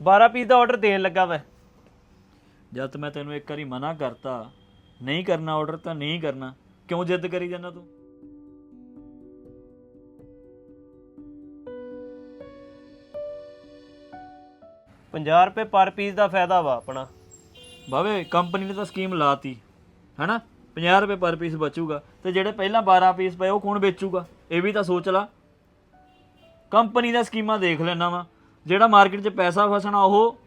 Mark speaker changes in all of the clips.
Speaker 1: 12 piece ਦਾ order ਦੇਣ ਲੱਗਾ ਮੈਂ।
Speaker 2: ਜਦ ਮੈਂ ਤੈਨੂੰ ਇੱਕ ਵਾਰੀ ਮਨਾ ਕਰਤਾ ਨਹੀਂ ਕਰਨਾ ਆਰਡਰ ਤਾਂ ਨਹੀਂ ਕਰਨਾ ਕਿਉਂ ਜਿੱਦ ਕਰੀ ਜਾਂਦਾ ਤੂੰ?
Speaker 1: ਪੰਜਾਹ ਰੁਪਏ ਪਰ ਪੀਸ ਦਾ ਫਾਇਦਾ ਵਾ ਆਪਣਾ।
Speaker 2: ਬਾਵੇ ਕੰਪਨੀ ਨੇ ਤਾਂ ਸਕੀਮ ਲਾਤੀ ਹੈਨਾ? 50 ਰੁਪਏ ਪਰ ਪੀਸ ਬਚੂਗਾ ਤੇ ਜਿਹੜੇ ਪਹਿਲਾਂ 12 ਪੀਸ ਪਏ ਉਹ ਕੌਣ ਵੇਚੂਗਾ? ਇਹ ਵੀ ਤਾਂ ਸੋਚ ਲਾ। ਕੰਪਨੀ ਦਾ ਸਕੀਮਾਂ ਦੇਖ ਲੈਣਾ ਵਾ। ਜਿਹੜਾ ਮਾਰਕੀਟ 'ਚ ਪੈਸਾ ਫਸਣਾ ਉਹ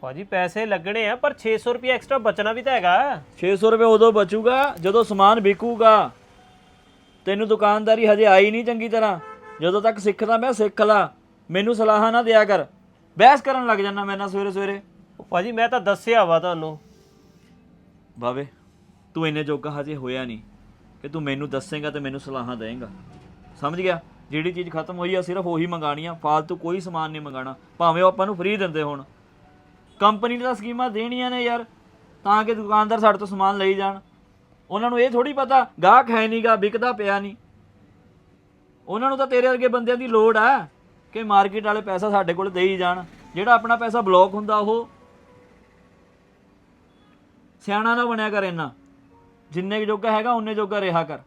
Speaker 1: ਭਾਜੀ ਪੈਸੇ ਲੱਗਣੇ ਆ ਪਰ 600 ਰੁਪਏ ਐਕਸਟਰਾ ਬਚਣਾ ਵੀ ਤਾਂ ਹੈਗਾ।
Speaker 2: 600 ਰੁਪਏ ਉਦੋਂ ਬਚੂਗਾ ਜਦੋਂ ਸਮਾਨ ਵਿਕੂਗਾ। ਤੈਨੂੰ ਦੁਕਾਨਦਾਰੀ ਹਜੇ ਆਈ ਨਹੀਂ ਚੰਗੀ ਤਰ੍ਹਾਂ। ਜਦੋਂ ਤੱਕ ਸਿੱਖਦਾ ਮੈਂ ਸਿੱਖ ਲਾ। ਮੈਨੂੰ ਸਲਾਹਾਂ ਨਾ ਦਿਆ ਕਰ। ਬਹਿਸ ਕਰਨ ਲੱਗ ਜਾਣਾ ਮੈਂ ਨਾ ਸਵੇਰੇ ਸਵੇਰੇ
Speaker 1: ਉਹ ਭਾਜੀ ਮੈਂ ਤਾਂ ਦੱਸਿਆ ਵਾ ਤੁਹਾਨੂੰ।
Speaker 2: ਬਾਵੇ ਤੂੰ ਇੰਨੇ ਜੋਗਾ ਹਜੇ ਹੋਇਆ ਨਹੀਂ ਕਿ ਤੂੰ ਮੈਨੂੰ ਦੱਸੇਗਾ ਤੇ ਮੈਨੂੰ ਸਲਾਹਾਂ ਦੇਏਗਾ ਸਮਝ ਗਿਆ? ਜਿਹੜੀ ਚੀਜ਼ ਖਤਮ ਹੋਈ ਆ, ਸਿਰਫ ਉਹੀ ਮੰਗਾਣੀ ਆ, ਫਾਲਤੂ ਕੋਈ ਸਮਾਨ ਨਹੀਂ ਮੰਗਾਣਾ ਭਾਵੇਂ ਉਹ ਆਪਾਂ ਨੂੰ ਫ੍ਰੀ ਦਿੰਦੇ ਹੋਣ। ਕੰਪਨੀ ਨੇ ਤਾਂ ਸਕੀਮਾਂ ਦੇਣੀਆਂ ਨੇ ਯਾਰ, ਤਾਂ ਕਿ ਦੁਕਾਨਦਾਰ ਸਾਡੇ ਤੋਂ ਸਮਾਨ ਲਈ ਜਾਣ। ਉਹਨਾਂ ਨੂੰ ਇਹ ਥੋੜੀ ਪਤਾ, ਗਾਹਕ ਹੈ ਨਹੀਂਗਾ ਵਿਕਦਾ ਪਿਆ ਨਹੀਂ ਉਹਨਾਂ ਨੂੰ ਤਾਂ ਤੇਰੇ ਵਰਗੇ ਬੰਦਿਆਂ ਦੀ ਲੋੜ ਆ ਕਿ ਮਾਰਕੀਟ ਵਾਲੇ ਪੈਸਾ ਸਾਡੇ ਕੋਲ ਦੇਈ ਜਾਣ। ਜਿਹੜਾ ਆਪਣਾ ਪੈਸਾ ਬਲੌਕ ਹੁੰਦਾ ਉਹ ਸਿਆਣਾ ਨਾ ਬਣਿਆ ਕਰ ਇੰਨਾ। ਜਿੰਨੇ ਕੁ ਜੋਗਾ ਹੈਗਾ ਉਨੇ ਜੋਗਾ ਰਿਹਾ ਕਰ।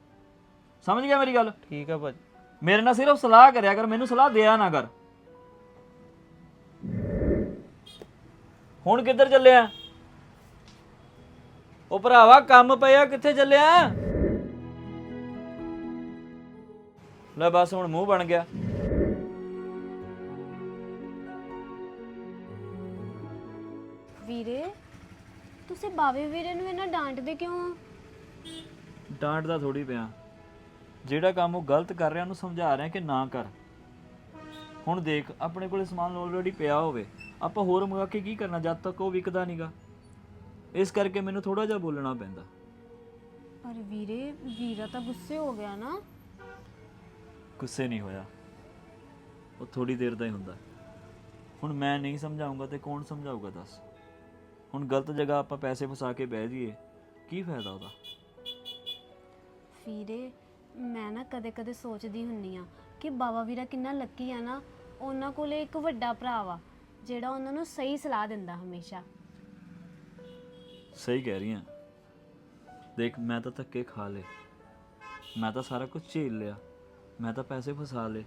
Speaker 2: ਸਮਝ ਗਿਆ ਮੇਰੀ ਗੱਲ?
Speaker 1: ਠੀਕ ਆ ਭਾਜੀ।
Speaker 2: ਮੇਰੇ ਨਾਲ ਸਿਰਫ ਸਲਾਹ ਕਰਿਆ ਕਰ ਮੈਨੂੰ ਸਲਾਹ ਦਿਆ ਨਾ ਕਰ। ਹੁਣ ਕਿੱਧਰ ਚੱਲਿਆ? ਉਹ ਭਰਾਵਾ ਕੰਮ ਪਿਆ ਕਿੱਥੇ ਚੱਲਿਆ? ਲੈ ਬਸ ਹੁਣ ਮੂੰਹ ਬਣ ਗਿਆ।
Speaker 3: ਵੀਰੇ ਤੁਸੀਂ ਬਾਵੇ ਵੀਰੇ ਨੂੰ ਇਹਨਾਂ ਡਾਂਟਦੇ ਕਿਉਂ?
Speaker 2: ਡਾਂਟਦਾ ਥੋੜੀ ਪਿਆ। ਜਿਹੜਾ ਕੰਮ ਉਹ ਗਲਤ ਕਰ ਰਿਹਾ ਉਹਨੂੰ ਸਮਝਾ ਰਿਹਾ ਕਿ ਨਾ ਕਰ। ਹੁਣ ਦੇਖ ਆਪਣੇ ਕੋਲੇ ਸਮਾਨ ਆਲਰੇਡੀ ਪਿਆ ਹੋਵੇ। ਆਪਾਂ ਹੋਰ ਮੰਗਾ ਕੇ ਕੀ ਕਰਨਾ? ਜਦ ਤੱਕ ਉਹ ਵਿਕਦਾ ਨਹੀਂਗਾ ਇਸ ਕਰਕੇ ਮੈਨੂੰ ਥੋੜਾ ਜਿਹਾ ਬੋਲਣਾ ਪੈਂਦਾ।
Speaker 3: ਪਰ ਵੀਰੇ ਵੀਰਾ ਤਾਂ ਗੁੱਸੇ ਹੋ ਗਿਆ ਨਾ।
Speaker 2: ਗੁੱਸੇ ਨਹੀਂ ਹੋਇਆ। ਉਹ ਥੋੜੀ ਦੇਰ ਦਾ ਹੀ ਹੁੰਦਾ। ਹੁਣ ਮੈਂ ਨਹੀਂ ਸਮਝਾਉਂਗਾ ਤੇ ਕੌਣ ਸਮਝਾਊਗਾ ਦੱਸ। ਹੁਣ ਗਲਤ ਜਗ੍ਹਾ ਆਪਾਂ ਪੈਸੇ ਫਸਾ ਕੇ ਬਹਿ ਜਾਈਏ। ਕੀ ਫਾਇਦਾ ਉਹਦਾ?
Speaker 3: ਵੀਰੇ ਮੈਂ ਨਾ ਕਦੇ-ਕਦੇ ਸੋਚਦੀ ਹੁੰਨੀ ਆ ਕਿ ਬਾਵਾ ਵੀਰਾ ਕਿੰਨਾ ਲੱਕੀ ਆ ਨਾ ਉਹਨਾਂ ਕੋਲੇ ਇੱਕ ਵੱਡਾ ਭਰਾ ਵਾ ਜਿਹੜਾ ਉਹਨਾਂ ਨੂੰ ਸਹੀ ਸਲਾਹ ਦਿੰਦਾ ਹਮੇਸ਼ਾ।
Speaker 2: ਸਹੀ ਕਹਿ ਰਹੀ ਆ। ਦੇਖ ਮੈਂ ਤਾਂ ਧੱਕੇ ਖਾ ਲਏ। ਮੈਂ ਤਾਂ ਸਾਰਾ ਕੁਝ ਝੇਲ ਲਿਆ। ਮੈਂ ਤਾਂ ਪੈਸੇ ਫਸਾ ਲਏ।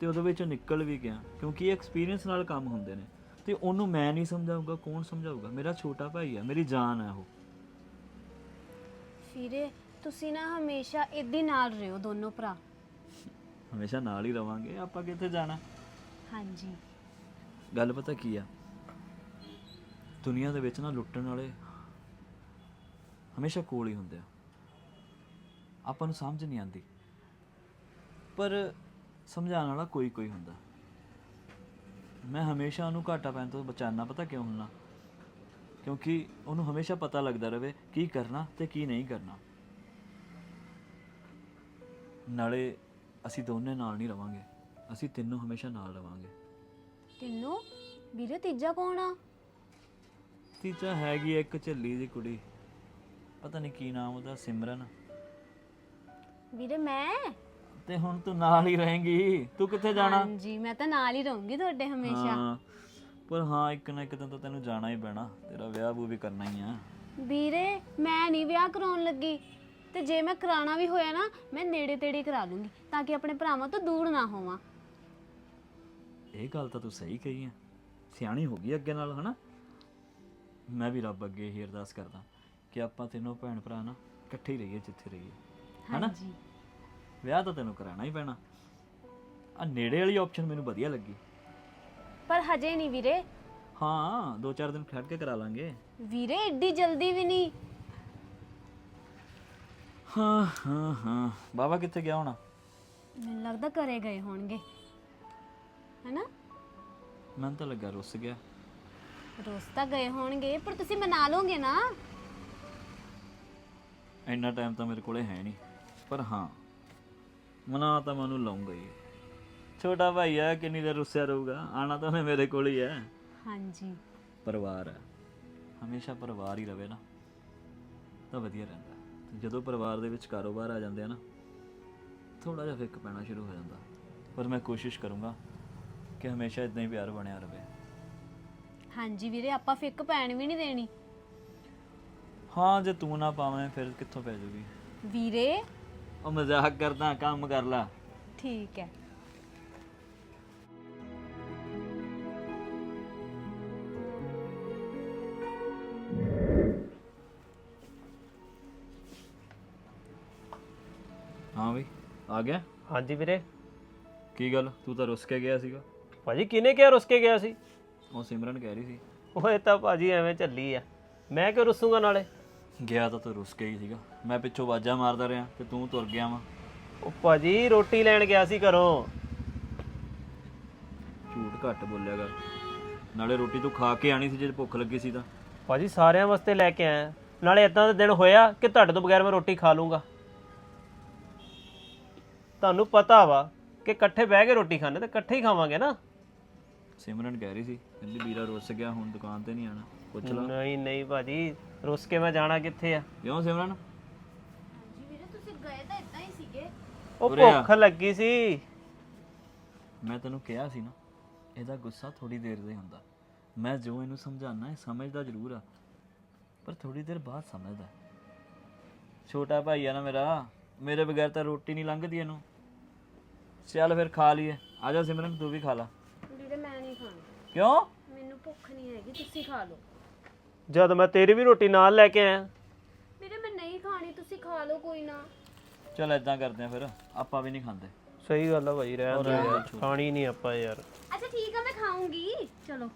Speaker 2: ਤੇ ਉਹਦੇ ਵਿੱਚੋਂ ਨਿਕਲ ਵੀ ਗਿਆ ਕਿਉਂਕਿ ਇਹ ਐਕਸਪੀਰੀਅੰਸ ਨਾਲ ਕੰਮ ਹੁੰਦੇ ਨੇ। ਤੇ ਉਹਨੂੰ ਮੈਂ ਨਹੀਂ ਸਮਝਾਊਗਾ ਕੌਣ ਸਮਝਾਊਗਾ? ਮੇਰਾ ਛੋਟਾ ਭਾਈ ਆ ਮੇਰੀ ਜਾਨ ਹੈ ਉਹ।
Speaker 3: ਵੀਰੇ ਤੁਸੀਂ ਨਾ ਹਮੇਸ਼ਾ ਇੱਦੀ ਨਾਲ ਰਹੋ ਦੋਨੋਂ ਭਰਾ।
Speaker 2: ਹਮੇਸ਼ਾ ਨਾਲ ਹੀ ਰਵਾਂਗੇ ਆਪਾਂ ਕਿੱਥੇ ਜਾਣਾ?
Speaker 3: ਹਾਂਜੀ।
Speaker 2: ਗੱਲ ਪਤਾ ਕੀ ਆ? ਦੁਨੀਆ ਦੇ ਵਿੱਚ ਨਾ ਲੁੱਟਣ ਵਾਲੇ ਹਮੇਸ਼ਾ ਕੋਲ ਹੀ ਹੁੰਦੇ ਆ। ਆਪਾਂ ਨੂੰ ਸਮਝ ਨਹੀਂ ਆਉਂਦੀ। ਪਰ ਸਮਝਾਉਣ ਵਾਲਾ ਕੋਈ ਕੋਈ ਹੁੰਦਾ। ਮੈਂ ਹਮੇਸ਼ਾ ਉਹਨੂੰ ਘਾਟਾ ਪੈਣ ਤੋਂ ਬਚਾਉਣਾ ਪਤਾ ਕਿਉਂ ਹੁੰਨਾ ਕਿਉਂਕਿ ਉਹਨੂੰ ਹਮੇਸ਼ਾ ਪਤਾ ਲੱਗਦਾ ਰਵੇ ਕੀ ਕਰਨਾ ਤੇ ਕੀ ਨਹੀਂ ਕਰਨਾ। ਨਾਲੇ ਅਸੀਂ ਦੋਨੇ ਨਾਲ ਨਹੀਂ ਰਵਾਂਗੇ। ਅਸੀਂ ਤਿੰਨੋਂ ਹਮੇਸ਼ਾ ਨਾਲ ਰਵਾਂਗੇ।
Speaker 3: ਤਿੰਨੋਂ? ਵੀਰੇ ਤੀਜਾ ਕੌਣ ਆ?
Speaker 2: ਤੀਜਾ ਹੈਗੀ ਆ ਇੱਕ ਝੱਲੀ ਦੀ ਕੁੜੀ। ਪਤਾ ਨਹੀਂ ਕੀ ਨਾਮ ਉਹਦਾ ਸਿਮਰਨ।
Speaker 3: ਵੀਰੇ ਮੈਂ?
Speaker 2: ਤੇ ਹੁਣ ਤੂੰ ਨਾਲ ਹੀ ਰਹੇਂਗੀ। ਤੂੰ ਕਿੱਥੇ ਜਾਣਾ?
Speaker 3: ਹਾਂਜੀ ਮੈਂ ਤਾਂ ਨਾਲ ਹੀ ਰਹੂੰਗੀ ਤੁਹਾਡੇ ਹਮੇਸ਼ਾ।
Speaker 2: ਹਾਂ ਪਰ ਹਾਂ ਇੱਕ ਨਾ ਇੱਕ ਦਿਨ ਤਾਂ ਤੈਨੂੰ ਜਾਣਾ ਹੀ ਪੈਣਾ। ਤੇਰਾ ਵਿਆਹ ਵੂ ਵੀ ਕਰਨਾ ਹੀ ਆ।
Speaker 3: ਵੀਰੇ ਮੈਂ ਨਹੀਂ ਵਿਆਹ ਕਰਾਉਣ ਲੱਗੀ। ਤੇ ਜੇ ਮੈਂ ਕਰਾਣਾ ਵੀ ਹੋਇਆ ਨਾ ਮੈਂ ਨੇੜੇ ਤੇੜੇ ਕਰਾ ਲੂੰਗੀ ਤਾਂ ਕਿ ਆਪਣੇ ਭਰਾਵਾਂ ਤੋਂ ਦੂਰ ਨਾ ਹੋਵਾਂ।
Speaker 2: ਇਹ ਗੱਲ ਤਾਂ ਤੂੰ ਸਹੀ ਕਹੀ ਆ। ਸਿਆਣੀ ਹੋ ਗਈ ਅੱਗੇ ਨਾਲ ਹਨਾ? ਮੈਂ ਵੀ ਰੱਬ ਅੱਗੇ ਹੀ ਅਰਦਾਸ ਕਰਦਾ ਕਿ ਆਪਾਂ ਤਿੰਨੋਂ ਭੈਣ ਭਰਾ ਨਾ ਇਕੱਠੇ ਹੀ ਰਹੀਏ ਜਿੱਥੇ ਰਹੀਏ। ਹਨਾ?
Speaker 3: ਹਾਂਜੀ।
Speaker 2: ਵਿਆਹ ਤਾਂ ਤੈਨੂੰ ਕਰਾਣਾ ਹੀ ਪੈਣਾ। ਆ ਨੇੜੇ ਵਾਲੀ ਆਪਸ਼ਨ ਮੈਨੂੰ ਵਧੀਆ ਲੱਗੀ।
Speaker 3: ਪਰ ਹਜੇ ਨਹੀਂ ਵੀਰੇ।
Speaker 2: ਹਾਂ ਦੋ ਚਾਰ ਦਿਨ ਖੜ ਕੇ ਕਰਾ ਲਾਂਗੇ।
Speaker 3: ਵੀਰੇ ਏਡੀ ਜਲਦੀ ਵੀ ਨਹੀਂ।
Speaker 2: ਹਾਂ ਹਾਂ ਹਾਂ। ਬਾਬਾ ਕਿੱਥੇ ਗਿਆ ਹੋਣਾ?
Speaker 3: ਮੈਨੂੰ ਲੱਗਦਾ ਘਰੇ ਗਏ ਹੋਣਗੇ। ਹੈਨਾ?
Speaker 2: ਮੈਨੂੰ ਤਾਂ ਲੱਗਾ ਰੁੱਸ ਗਿਆ।
Speaker 3: ਰੋਜ਼ ਤਾਂ ਗਏ ਹੋਣਗੇ ਪਰ ਤੁਸੀਂ ਮਨਾ ਲਓਗੇ ਨਾ।
Speaker 2: ਇੰਨਾ ਟਾਈਮ ਤਾਂ ਮੇਰੇ ਕੋਲੇ ਹੈ ਨਹੀਂ ਪਰ ਹਾਂ। ਮਨਾ ਤਾਂ ਮੈਂ ਉਹਨੂੰ ਲਾਉਂਗਾ ਹੀ। ਛੋਟਾ ਭਾਈ ਆ ਕਿੰਨੀ ਦੇਰ ਰੁੱਸਿਆ ਰਹੂਗਾ? ਆਣਾ ਤਾਂ ਉਹਨੇ ਮੇਰੇ ਕੋਲ ਹੀ ਹੈ।
Speaker 3: ਹਾਂਜੀ।
Speaker 2: ਪਰਿਵਾਰ ਹੈ। ਹਮੇਸ਼ਾ ਪਰਿਵਾਰ ਹੀ ਰਵੇ ਨਾ। ਤਾਂ ਵਧੀਆ ਰਹਿੰਦਾ। ਤੇ ਜਦੋਂ ਪਰਿਵਾਰ ਦੇ ਵਿੱਚ ਕਾਰੋਬਾਰ ਆ ਜਾਂਦੇ ਆ ਨਾ ਥੋੜਾ ਜਿਹਾ ਫਿੱਕ ਪੈਣਾ ਸ਼ੁਰੂ ਹੋ ਜਾਂਦਾ। ਪਰ ਮੈਂ ਕੋਸ਼ਿਸ਼ ਕਰੂੰਗਾ ਕਿ ਹਮੇਸ਼ਾ ਇਦਾਂ ਹੀ ਪਿਆਰ ਬਣਿਆ ਰਵੇ।
Speaker 3: ਹਾਂਜੀ ਵੀਰੇ ਆਪਾਂ ਫਿੱਕ ਪੈਣ ਵੀ ਨਹੀਂ ਦੇਣੀ।
Speaker 2: ਹਾਂ ਜੇ ਤੂੰ ਨਾ ਪਾਵੇਂ ਫਿਰ ਕਿੱਥੋਂ ਪੈ ਜੂਗੀ?
Speaker 3: ਵੀਰੇ।
Speaker 2: ਉਹ ਮਜ਼ਾਕ ਕਰਦਾ ਕੰਮ ਕਰ ਲੈ।
Speaker 3: ਠੀਕ ਹਾਂ।
Speaker 2: ਆ ਗਿਆ?
Speaker 1: ਹਾਂਜੀ ਵੀਰੇ।
Speaker 2: ਕੀ ਗੱਲ? ਤੂੰ ਤਾਂ ਰੁੱਸ ਕੇ ਗਿਆ ਸੀਗਾ।
Speaker 1: ਭਾਜੀ ਕਿਹਨੇ ਕਿਹਾ ਰੁੱਸ ਕੇ ਗਿਆ ਸੀ?
Speaker 2: ਉਹ ਸਿਮਰਨ ਕਹਿ ਰਹੀ ਸੀ।
Speaker 1: ਓਏ ਤਾਂ ਭਾਜੀ ਐਵੇਂ ਚੱਲੀ ਆ। ਮੈਂ ਕਿਉਂ ਰੁੱਸੂਗਾ ਨਾਲੇ?
Speaker 2: ਗਿਆ ਤਾਂ ਤੂੰ ਰੁੱਸ ਕੇ ਹੀ ਸੀਗਾ। ਮੈਂ ਪਿੱਛੋਂ ਆਵਾਜ਼ਾਂ ਮਾਰਦਾ ਰਿਹਾ ਤੇ ਤੂੰ ਤੁਰ ਗਿਆ ਵਾ।
Speaker 1: ਉਹ ਭਾਜੀ ਰੋਟੀ ਲੈਣ ਗਿਆ ਸੀ ਘਰੋਂ।
Speaker 2: ਝੂਠ ਘੱਟ ਬੋਲਿਆ ਕਰ। ਨਾਲੇ ਰੋਟੀ ਤੂੰ ਖਾ ਕੇ ਆਣੀ ਸੀ ਜੇ ਭੁੱਖ ਲੱਗੀ ਸੀ ਤਾਂ।
Speaker 1: ਭਾਜੀ ਸਾਰਿਆਂ ਵਾਸਤੇ ਲੈ ਕੇ ਆਇਆ। ਨਾਲੇ ਇਦਾਂ ਦਾ ਦਿਨ ਹੋਇਆ ਕਿ ਤੁਹਾਡੇ ਤੋਂ ਬਗੈਰ ਮੈਂ ਰੋਟੀ ਖਾ ਲੂੰਗਾ। ਤੁਹਾਨੂੰ ਪਤਾ ਵਾ ਕਿ ਇਕੱਠੇ ਬਹਿ ਕੇ ਰੋਟੀ ਖਾਣੇ ਤੇ ਇਕੱਠੇ ਹੀ ਖਾਵਾਂਗੇ ਨਾ।
Speaker 2: ਸਿਮਰਨ ਕਹਿ ਰਹੀ ਸੀ ਕਹਿੰਦੀ ਵੀਰਾ ਰੁੱਸ ਗਿਆ ਹੁਣ ਦੁਕਾਨ ਤੇ ਨਹੀਂ ਆਣਾ ਪੁੱਛ ਲਾ।
Speaker 1: ਨਹੀਂ ਨਹੀਂ ਭਾਜੀ ਰੁੱਸ ਕੇ ਮੈਂ ਜਾਣਾ ਕਿੱਥੇ ਆ?
Speaker 2: ਕਿਉਂ ਸਿਮਰਨ?
Speaker 3: ਹਾਂਜੀ ਵੀਰੇ ਤੁਸੀਂ ਗਏ ਤਾਂ ਇਦਾਂ ਹੀ ਸੀਗੇ।
Speaker 1: ਉਹ
Speaker 2: ਉਰੇ ਆ।
Speaker 1: ਭੁੱਖ ਲੱਗੀ ਸੀ।
Speaker 2: ਮੈਂ ਤੈਨੂੰ ਕਿਹਾ ਸੀ ਨਾ ਇਹਦਾ ਗੁੱਸਾ ਥੋੜੀ ਦੇਰ ਦਾ ਹੀ ਹੁੰਦਾ। ਮੈਂ ਜੋ ਇਹਨੂੰ ਸਮਝਾਉਣਾ ਇਹ ਸਮਝਦਾ ਜ਼ਰੂਰ ਆ। ਪਰ ਥੋੜੀ ਦੇਰ ਬਾਅਦ ਸਮਝਦਾ। ਛੋਟਾ ਭਾਈ ਆ ਨਾ ਮੇਰਾ ਮੇਰੇ ਬਗੈਰ ਤਾਂ ਰੋਟੀ ਨਹੀਂ ਲੰਘਦੀ ਇਹਨੂੰ। ਚੱਲ ਫਿਰ ਖਾ ਲਈਏ। ਆ ਜਾ ਸਿਮਰਨ ਤੂੰ ਵੀ ਖਾ ਲਾ।
Speaker 3: ਵੀਰੇ ਮੈਂ ਨਹੀਂ ਖਾਣੀ।
Speaker 2: ਕਿਉਂ?
Speaker 3: ਮੈਨੂੰ ਭੁੱਖ ਨਹੀਂ ਹੈਗੀ ਤੁਸੀਂ ਖਾ ਲਓ।
Speaker 1: ਜਦ ਮੈਂ ਤੇਰੀ ਵੀ ਰੋਟੀ ਨਾਲ ਲੈ ਕੇ ਆਇਆ।
Speaker 3: ਵੀਰੇ ਮੈਂ ਨਹੀਂ ਖਾਣੀ ਤੁਸੀਂ ਖਾ ਲਓ ਕੋਈ ਨਾ।
Speaker 2: ਚੱਲ ਇਦਾਂ ਕਰਦੇ ਆ ਫਿਰ ਆਪਾਂ ਵੀ ਨਹੀਂ ਖਾਂਦੇ।
Speaker 1: ਸਹੀ ਗੱਲ ਆ ਭਾਈ ਰਹਿਣ ਦੇ। ਯਾਰ ਖਾਣੀ ਨਹੀਂ ਆਪਾਂ ਯਾਰ।
Speaker 3: ਅੱਛਾ ਠੀਕ ਆ ਮੈਂ ਖਾਊਂਗੀ। ਚਲੋ।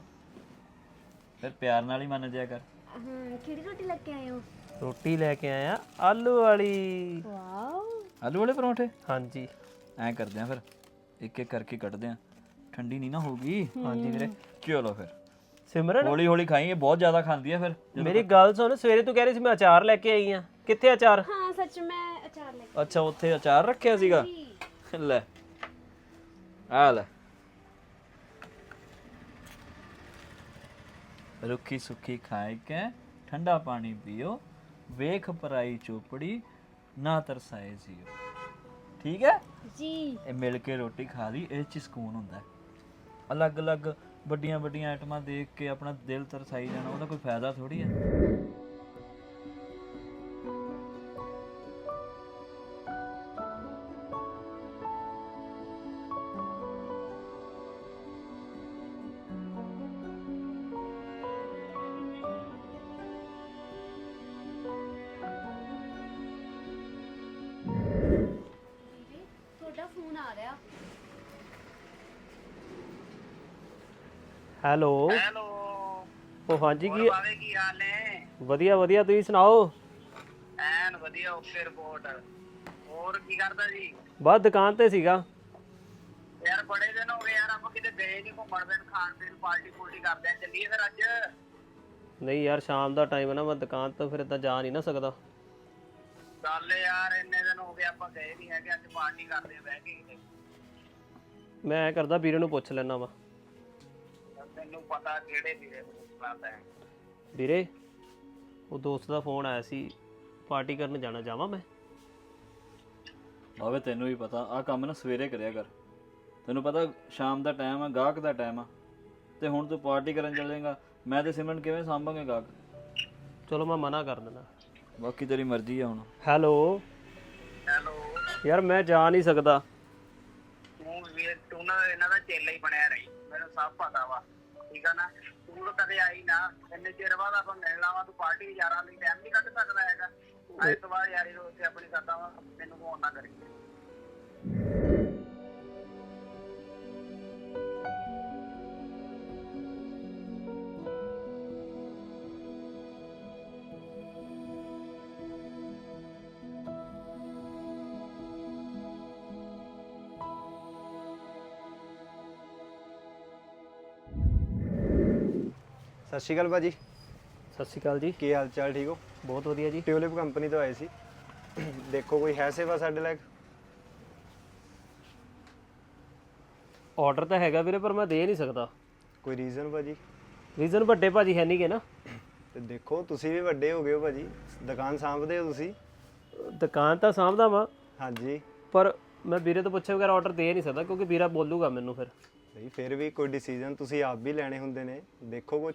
Speaker 2: ਫਿਰ ਪਿਆਰ ਨਾਲ ਹੀ ਮੰਨ ਜਾਇਆ ਕਰ।
Speaker 3: ਹਾਂ ਕਿਹੜੀ ਰੋਟੀ ਲੈ ਕੇ ਆਏ ਹੋ?
Speaker 1: ਰੋਟੀ ਲੈ ਕੇ ਆਇਆ ਆਲੂ ਵਾਲੀ।
Speaker 3: ਵਾਓ।
Speaker 2: ਆਲੂ ਵਾਲੇ ਪਰੌਂਠੇ?
Speaker 1: ਹਾਂਜੀ।
Speaker 2: ਐਂ ਕਰਦੇ ਆ ਫਿਰ ਇੱਕ ਇੱਕ ਕਰਕੇ ਕੱਢਦੇ ਆ। ਠੰਡੀ ਨਹੀਂ ਨਾ ਹੋਊਗੀ?
Speaker 1: ਹਾਂਜੀ ਵੀਰੇ।
Speaker 2: ਚਲੋ ਫਿਰ।
Speaker 1: ਸਿਮਰਨ?
Speaker 2: ਹੌਲੀ ਹੌਲੀ ਖਾਈ ਇਹ ਬਹੁਤ ਜ਼ਿਆਦਾ ਖਾਂਦੀ ਆ ਫਿਰ।
Speaker 1: ਮੇਰੀ ਗੱਲ ਸੁਣ ਸਵੇਰੇ ਤੂੰ ਕਹਿ ਰਹੀ ਸੀ ਮੈਂ ਅਚਾਰ ਲੈ ਕੇ ਆਈ ਆ। ਕਿੱਥੇ ਅਚਾਰ?
Speaker 3: ਹਾਂ ਸੱਚ ਮੈਂ ਅਚਾਰ ਲੈ
Speaker 2: ਅੱਛਾ ਉੱਥੇ ਅਚਾਰ ਰੱਖਿਆ ਸੀਗਾ? ਲੈ ਆ ਲੈ। ਰੁੱਖੀ ਸੁੱਖੀ ਖਾਏ ਕੇ ਠੰਡਾ ਪਾਣੀ ਪੀਓ। ਵੇਖ ਪਰਾਈ ਚੋਪੜੀ ਨਾ ਤਰਸਾਏ ਜੀਓ। ਠੀਕ ਹੈ?
Speaker 3: ਜੀ।
Speaker 2: ਇਹ ਮਿਲ ਕੇ ਰੋਟੀ ਖਾ ਲਈ, ਇਹ ਚ ਸਕੂਨ ਹੁੰਦਾ ਹੈ। ਅਲੱਗ-ਅਲੱਗ ਵੱਡੀਆਂ ਵੱਡੀਆਂ ਆਈਟਮਾਂ ਦੇਖ ਕੇ ਆਪਣਾ ਦਿਲ ਤਰਸਾਈ ਜਾਣਾ, ਉਹਦਾ ਕੋਈ ਫਾਇਦਾ ਥੋੜੀ ਹੈ।
Speaker 1: ਹੈਲੋ।
Speaker 4: ਹੈਲੋ।
Speaker 1: ਉਹ ਹਾਂਜੀ ਕੀ
Speaker 4: ਬਾਵੇ ਕੀ ਹਾਲ ਨੇ?
Speaker 1: ਵਧੀਆ ਵਧੀਆ ਤੁਸੀਂ ਸੁਣਾਓ?
Speaker 4: ਐਨ ਵਧੀਆ ਓਕੇ ਰਿਪੋਰਟ। ਹੋਰ ਕੀ ਕਰਦਾ ਜੀ?
Speaker 1: ਬਸ ਦੁਕਾਨ ਤੇ ਸੀਗਾ।
Speaker 4: ਯਾਰ ਬੜੇ ਦਿਨ ਹੋ ਗਏ ਯਾਰ ਆਪਾਂ ਕਿਤੇ ਗਏ ਨਹੀਂ ਘੁੰਮਣ ਫਿਰਨ ਖਾਣ ਪੀਣ ਪਾਰਟੀ ਪੂਰਟੀ ਕਰਦੇ ਆ ਚੱਲੀਏ ਫਿਰ ਅੱਜ?
Speaker 1: ਨਹੀਂ ਯਾਰ ਸ਼ਾਮ ਦਾ ਟਾਈਮ ਹੈ ਨਾ ਮੈਂ ਦੁਕਾਨ ਤੋਂ ਫਿਰ ਇਦਾਂ ਜਾ ਨਹੀਂ ਨਾ ਸਕਦਾ।
Speaker 4: ਚੱਲ ਯਾਰ ਇੰਨੇ ਦਿਨ ਹੋ ਗਏ ਆਪਾਂ ਗਏ ਨਹੀਂ ਹੈਗੇ ਅੱਜ ਪਾਰਟੀ ਕਰਦੇ ਆ ਬਹਿ ਕੇ ਕਿਤੇ।
Speaker 1: ਮੈਂ ਐ ਕਰਦਾ ਵੀਰੇ ਨੂੰ ਪੁੱਛ ਲੈਣਾ ਵਾ।
Speaker 4: ਤੈਨੂੰ ਪਤਾ ਕਿਹੜੇ ਵੀਰੇ ਨੂੰ ਪੁੱਛਣਾ ਹੈ
Speaker 1: ਵੀਰੇ ਉਹ ਦੋਸਤ ਦਾ ਫੋਨ ਆਇਆ ਸੀ ਪਾਰਟੀ ਕਰਨ ਜਾਣਾ ਜਾਵਾਂ ਮੈਂ?
Speaker 2: ਆਵੇ ਤੈਨੂੰ ਵੀ ਪਤਾ ਆਹ ਕੰਮ ਨਾ ਸਵੇਰੇ ਕਰਿਆ ਕਰ। ਤੈਨੂੰ ਪਤਾ ਸ਼ਾਮ ਦਾ ਟਾਈਮ ਆ ਗਾਹਕ ਦਾ ਟਾਈਮ ਆ। ਤੇ ਹੁਣ ਤੂੰ ਪਾਰਟੀ ਕਰਨ ਚੱਲ ਜਾਏਗਾ ਮੈਂ ਤੇ ਸਿਮਰਨ ਕਿਵੇਂ ਸਾਂਭਾਂਗੇ ਗਾਹਕ?
Speaker 1: ਚਲੋ ਮੈਂ ਮਨਾ ਕਰ ਦਿੰਦਾ।
Speaker 2: ਬਾਕੀ ਤੇਰੀ ਮਰਜ਼ੀ ਆ ਹੁਣ।
Speaker 1: ਹੈਲੋ?
Speaker 4: ਹੈਲੋ?
Speaker 1: ਯਾਰ ਮੈਂ ਜਾ ਨਹੀਂ ਸਕਦਾ।
Speaker 4: ਤੂੰ ਵੀਰ ਤੂੰ ਨਾ ਇਹਨਾਂ ਦਾ ਚੇਲਾ ਹੀ ਬਣਿਆ ਰਹੀ। ਮੈਨੂੰ ਸਭ ਪਤਾ ਵਾ। ਠੀਕ ਆ ਨਾ? ਤੂੰ ਤਾਂ ਕਦੇ ਆਈ ਨਾ ਇੰਨੇ ਚਿਰ ਬਾਅਦ ਆਪਾਂ ਮਿਲਣਾ ਵਾ ਤੂੰ ਪਾਰਟੀ ਯਾਰਾਂ ਲਈ ਟਾਈਮ ਨਹੀਂ ਕੱਢ ਸਕਦਾ ਹੈਗਾ। ਅੱਜ ਤੋਂ ਬਾਅਦ ਯਾਰੀ ਰੋਜ਼ ਆਪਣੀ ਕਰਦਾ ਵਾ ਮੈਨੂੰ ਫੋਨ ਨਾ ਕਰੀ।
Speaker 5: ਸਤਿ ਸ਼੍ਰੀ ਅਕਾਲ ਭਾਜੀ।
Speaker 1: ਸਤਿ ਸ਼੍ਰੀ ਅਕਾਲ ਜੀ।
Speaker 5: ਕੀ ਹਾਲ ਚਾਲ ਠੀਕ ਹੋ?
Speaker 1: ਬਹੁਤ ਵਧੀਆ ਜੀ।
Speaker 5: ਟਿਊਲਿਪ ਕੰਪਨੀ ਤੋਂ ਆਏ ਸੀ। ਦੇਖੋ ਕੋਈ ਹੈ ਸੇਵਾ ਸਾਡੇ ਲਈ
Speaker 1: ਆਰਡਰ ਤਾਂ ਹੈਗਾ ਵੀਰੇ ਪਰ ਮੈਂ ਦੇ ਨਹੀਂ ਸਕਦਾ।
Speaker 5: ਕੋਈ ਰੀਜ਼ਨ ਭਾਜੀ?
Speaker 1: ਰੀਜ਼ਨ ਵੱਡੇ ਭਾਜੀ ਹੈ ਨਹੀਂਗੇ ਨਾ।
Speaker 5: ਤੇ ਦੇਖੋ ਤੁਸੀਂ ਵੀ ਵੱਡੇ ਹੋ ਗਏ ਹੋ ਭਾਜੀ। ਦੁਕਾਨ ਸਾਂਭਦੇ ਹੋ ਤੁਸੀਂ?
Speaker 1: ਦੁਕਾਨ ਤਾਂ ਸਾਂਭਦਾ ਵਾਂ।
Speaker 5: ਹਾਂਜੀ।
Speaker 1: ਪਰ ਮੈਂ ਵੀਰੇ ਤੋਂ ਪੁੱਛੇ ਬਗੈਰ ਆਰਡਰ ਦੇ ਨਹੀਂ ਸਕਦਾ ਕਿਉਂਕਿ ਵੀਰਾ ਬੋਲੂਗਾ ਮੈਨੂੰ ਫਿਰ।
Speaker 5: ਨਹੀਂ ਫਿਰ ਵੀ ਕੋਈ ਡਿਸੀਜਨ ਤੁਸੀਂ ਆਪ ਵੀ ਲੈਣੇ ਹੁੰਦੇ ਨੇ। ਦੇਖੋ ਕੁਝ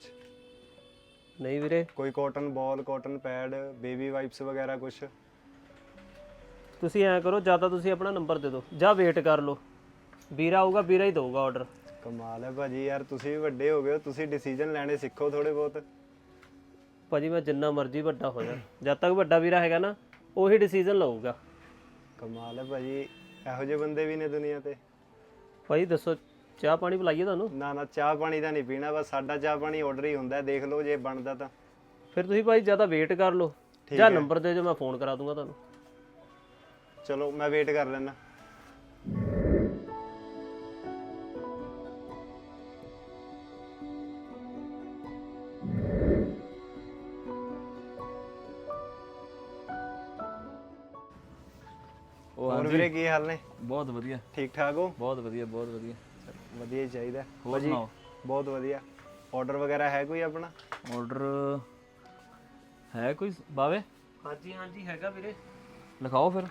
Speaker 1: ਨਹੀਂ ਵੀਰੇ।
Speaker 5: ਕੋਈ cotton ball cotton pad baby wipes ਵਗੈਰਾ ਕੁਝ
Speaker 1: ਤੁਸੀਂ ਐਂ ਕਰੋ ਜਾਂ ਤਾਂ ਤੁਸੀਂ ਆਪਣਾ ਨੰਬਰ ਦੇ ਦਿਓ ਜਾਂ ਵੇਟ ਕਰ ਲਓ। ਵੀਰਾ ਆਊਗਾ ਵੀਰਾ ਹੀ ਦਊਗਾ ਆਰਡਰ
Speaker 5: ਕਮਾਲ ਹੈ ਭਾਜੀ ਯਾਰ ਤੁਸੀਂ ਵੀ ਵੱਡੇ ਹੋ ਗਏ ਹੋ ਤੁਸੀਂ ਡਿਸੀਜਨ ਲੈਣੇ ਸਿੱਖੋ ਥੋੜੇ ਬਹੁਤ।
Speaker 1: ਭਾਜੀ ਮੈਂ ਜਿੰਨਾ ਮਰਜ਼ੀ ਵੱਡਾ ਹੋ ਜਾ ਜਦ ਤੱਕ ਵੱਡਾ ਵੀਰਾ ਹੈਗਾ ਨਾ ਉਹੀ ਡਿਸੀਜਨ ਲਊਗਾ।
Speaker 5: ਕਮਾਲ ਹੈ ਭਾਜੀ ਇਹੋ ਜਿਹੇ ਬੰਦੇ ਵੀ ਨੇ ਦੁਨੀਆ ਤੇ।
Speaker 1: ਭਾਜੀ ਦੱਸੋ ਚਾਹ ਪਾਣੀ ਪਿਲਾਈਏ ਤੁਹਾਨੂੰ?
Speaker 5: ਨਾ ਨਾ ਚਾਹ ਪਾਣੀ ਦਾ ਨਹੀਂ ਪੀਣਾ ਬਸ ਸਾਡਾ ਚਾਹ ਪਾਣੀ ਆਰਡਰ ਹੀ ਹੁੰਦਾ ਦੇਖ ਲਓ ਜੇ ਬਣਦਾ ਤਾਂ।
Speaker 1: ਫਿਰ ਤੁਸੀਂ ਭਾਈ ਜਾਂ ਤਾਂ ਵੇਟ ਕਰ ਲਓ
Speaker 5: ਠੀਕ
Speaker 1: ਜਾਂ
Speaker 5: ਹੈ।
Speaker 1: ਨੰਬਰ ਦੇ ਦਿਓ ਮੈਂ ਫੋਨ ਕਰਾ ਦੂੰਗਾ ਤੁਹਾਨੂੰ।
Speaker 5: ਚਲੋ ਮੈਂ ਵੇਟ ਕਰ ਲੈਣਾ
Speaker 2: ਉਹ
Speaker 5: ਹੋਰ ਵੀਰੇ ਕੀ ਹਾਲ ਨੇ?
Speaker 2: ਬਹੁਤ ਵਧੀਆ।
Speaker 5: ਠੀਕ ਠਾਕ ਹੋ?
Speaker 2: ਬਹੁਤ ਵਧੀਆ ਬਹੁਤ ਵਧੀਆ।
Speaker 5: ਵਧੀਆ ਹੀ ਚਾਹੀਦਾ।
Speaker 2: ਹੋਰ
Speaker 5: ਭਾਜੀ,
Speaker 2: ਸੁਣਾਓ?
Speaker 5: ਬਹੁਤ ਵਧੀਆ। ਆਰਡਰ ਵਗੈਰਾ ਹੈ ਕੋਈ ਆਪਣਾ?
Speaker 2: ਆਰਡਰ ਹੈ ਕੋਈ? ਬਾਵੇ?
Speaker 1: ਹਾਂਜੀ ਹਾਂਜੀ ਹੈਗਾ ਵੀਰੇ।
Speaker 2: ਲਿਖਾਓ ਫਿਰ।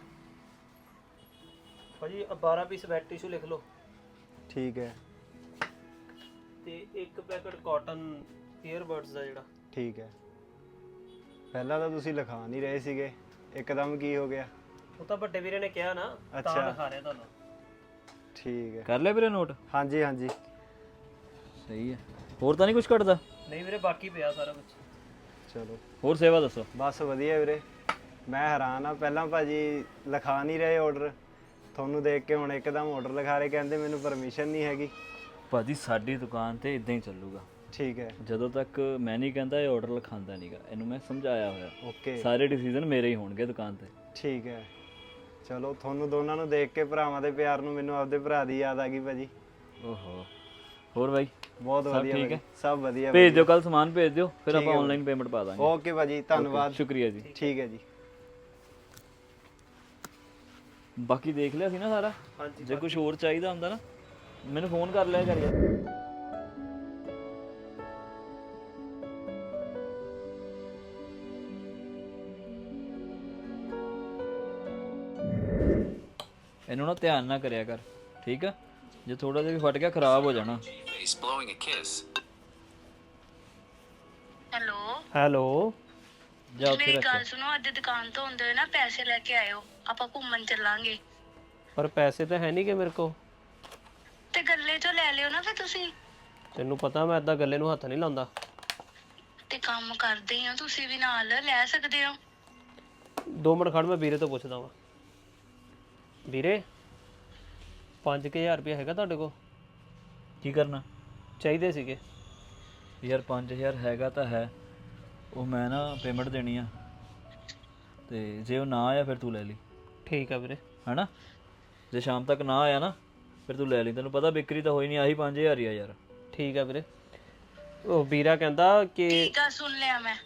Speaker 1: ਭਾਜੀ ਆਹ 12 ਪੀਸ ਵੈਟ ਟਿਸ਼ੂ ਲਿਖ ਲਓ।
Speaker 5: ਠੀਕ ਹੈ।
Speaker 1: ਤੇ ਇੱਕ ਪੈਕਟ ਕਾਟਨ ਈਅਰਬਡਸ ਦਾ ਜਿਹੜਾ।
Speaker 5: ਠੀਕ ਹੈ। ਪਹਿਲਾਂ ਤਾਂ ਤੁਸੀਂ ਲਿਖਾ ਨਹੀਂ ਰਹੇ ਸੀਗੇ। ਇੱਕਦਮ ਕੀ ਹੋ ਗਿਆ?
Speaker 1: ਉਹ ਤਾਂ ਵੱਡੇ ਵੀਰੇ ਨੇ ਕਿਹਾ ਨਾ ਤਾਂ
Speaker 5: ਅੱਛਾ।
Speaker 1: ਲਿਖਾ ਰਿਹਾ ਤੁਹਾਨੂੰ।
Speaker 5: ਠੀਕ ਹੈ।
Speaker 2: ਕਰ ਲਿਆ ਵੀਰੇ ਨੋਟ?
Speaker 5: ਹਾਂਜੀ ਹਾਂਜੀ।
Speaker 2: ਸਹੀ ਹੈ। ਹੋਰ ਤਾਂ ਨਹੀਂ ਕੁਝ ਘਟਦਾ?
Speaker 1: ਨਹੀਂ ਵੀਰੇ ਬਾਕੀ ਪਿਆ ਸਾਰਾ ਕੁਝ
Speaker 5: ਚਲੋ।
Speaker 2: ਹੋਰ ਸੇਵਾ ਦੱਸੋ।
Speaker 5: ਬਸ ਵਧੀਆ ਵੀਰੇ। ਮੈਂ ਹੈਰਾਨ ਆ ਪਹਿਲਾਂ ਭਾਜੀ ਲਿਖਾ ਨਹੀਂ ਰਹੇ ਆਰਡਰ ਤੁਹਾਨੂੰ ਦੇਖ ਕੇ ਹੁਣ ਇੱਕਦਮ ਆਰਡਰ ਲਿਖਾ ਰਹੇ ਕਹਿੰਦੇ ਮੈਨੂੰ ਪਰਮਿਸ਼ਨ ਨਹੀਂ ਹੈਗੀ।
Speaker 2: ਭਾਜੀ ਸਾਡੀ ਦੁਕਾਨ ਤੇ ਇਦਾਂ ਹੀ ਚੱਲੂਗਾ।
Speaker 5: ਠੀਕ ਹੈ।
Speaker 2: ਜਦੋਂ ਤੱਕ ਮੈਂ ਨਹੀਂ ਕਹਿੰਦਾ ਇਹ ਆਰਡਰ ਲਿਖਾਉਂਦਾ ਨਹੀਂਗਾ ਇਹਨੂੰ ਮੈਂ ਸਮਝਾਇਆ ਹੋਇਆ।
Speaker 5: ਓਕੇ
Speaker 2: ਸਾਰੇ ਡਿਸੀਜਨ ਮੇਰੇ ਹੀ ਹੋਣਗੇ ਦੁਕਾਨ ਤੇ।
Speaker 5: ਠੀਕ ਹੈ। ਚਲੋ ਤੁਹਾਨੂੰ ਦੋਨਾਂ ਨੂੰ ਦੇਖ ਕੇ ਭਰਾਵਾਂ ਦੇ ਪਿਆਰ ਨੂੰ ਮੈਨੂੰ ਆਪਦੇ ਭਰਾ ਦੀ ਯਾਦ ਆ ਗਈ ਭਾਜੀ।
Speaker 2: ਓਹੋ। ਹੋਰ ਬਾਈ?
Speaker 5: ਬਹੁਤ
Speaker 2: ਸਭ
Speaker 5: ਵਧੀਆ
Speaker 2: ਠੀਕ
Speaker 5: ਭਾਜੀ
Speaker 2: ਹੈ?
Speaker 5: ਸਭ ਵਧੀਆ
Speaker 2: ਭੇਜ ਦਿਓ ਕੱਲ ਸਮਾਨ ਭੇਜ ਦਿਓ ਫਿਰ ਆਪਾਂ ਆਨਲਾਈਨ ਪੇਮੈਂਟ ਪਾ ਦਾਂਗੇ।
Speaker 5: ਓਕੇ ਭਾਜੀ ਧੰਨਵਾਦ।
Speaker 2: ਸ਼ੁਕਰੀਆ ਜੀ।
Speaker 5: ਠੀਕ ਹੈ ਜੀ।
Speaker 2: ਬਾਕੀ ਦੇਖ ਲਿਆ ਸੀ ਨਾ ਸਾਰਾ? ਜੇ ਕੁਝ ਹੋਰ ਚਾਹੀਦਾ ਹੁੰਦਾ ਨਾ ਮੈਨੂੰ ਫੋਨ ਕਰ ਲਿਆ ਕਰ ਇਹਨੂੰ ਨਾ ਧਿਆਨ ਨਾ ਕਰਿਆ ਕਰ ਠੀਕ ਆ? ਜੇ ਥੋੜਾ ਜਿਹਾ ਵੀ ਫਟ ਗਿਆ ਖਰਾਬ ਹੋ ਜਾਣਾ।
Speaker 6: He's blowing a kiss.
Speaker 7: Hello?
Speaker 1: Hello?
Speaker 2: ਜਾ ਉੱਥੇ
Speaker 7: ਮੇਰੀ
Speaker 2: ਰੱਖ
Speaker 7: ਗੱਲ ਸੁਣੋ ਅੱਜ ਦੁਕਾਨ ਤੋਂ ਹੁੰਦੇ ਹੋਏ ਨਾ ਪੈਸੇ ਲੈ ਕੇ ਆਇਓ ਆਪਾਂ ਘੁੰਮਣ ਚੱਲਾਂਗੇ।
Speaker 1: ਪਰ ਪੈਸੇ ਤਾਂ ਹੈ ਨਹੀਂ ਕਿ ਮੇਰੇ ਕੋ
Speaker 7: ਤੇ ਗੱਲੇ ਚੋਂ ਲੈ ਲਿਓ ਨਾ ਫਿਰ ਤੁਸੀਂ।
Speaker 1: ਤੈਨੂੰ ਪਤਾ ਮੈਂ ਏਦਾਂ ਗੱਲੇ ਨੂੰ ਹੱਥ ਨਹੀਂ ਲਾਉਂਦਾ।
Speaker 7: ਤੇ ਕੰਮ ਕਰਦੇ ਹੀ ਹੋ ਤੁਸੀਂ ਵੀ ਨਾਲ ਲੈ ਸਕਦੇ ਹੋ।
Speaker 1: ਦੋ ਮਿੰਟ ਖੜ ਮੈਂ ਵੀਰੇ ਤੋਂ ਪੁੱਛਦਾ ਵਾਂ। ਵੀਰੇ 5000 ਰੁਪਏ ਹੈਗਾ ਤੁਹਾਡੇ ਕੋ
Speaker 2: ਕੀ ਕਰਨਾ?
Speaker 1: ਚਾਹੀਦੇ ਸੀਗੇ।
Speaker 2: ਯਾਰ 5000 ਹੈਗਾ ਤਾਂ ਹੈ ਉਹ ਮੈਂ ਨਾ ਪੇਮੈਂਟ ਦੇਣੀ ਆ। ਤੇ ਜੇ ਉਹ ਨਾ ਆਇਆ ਫਿਰ ਤੂੰ ਲੈ ਲਈ।
Speaker 1: ਠੀਕ ਆ ਵੀਰੇ।
Speaker 2: ਹੈਨਾ? ਜੇ ਸ਼ਾਮ ਤੱਕ ਨਾ ਆਇਆ ਨਾ ਫਿਰ ਤੂੰ ਲੈ ਲਈ। ਤੈਨੂੰ ਪਤਾ ਵਿਕਰੀ ਤਾਂ ਹੋਈ ਨਹੀਂ ਆਹੀ 5000 ਹੀ ਆ ਯਾਰ।
Speaker 1: ਠੀਕ ਆ ਵੀਰੇ। ਉਹ ਵੀਰਾ ਕਹਿੰਦਾ ਕਿ
Speaker 7: ਠੀਕ ਆ ਸੁਣ ਲਿਆ ਮੈਂ।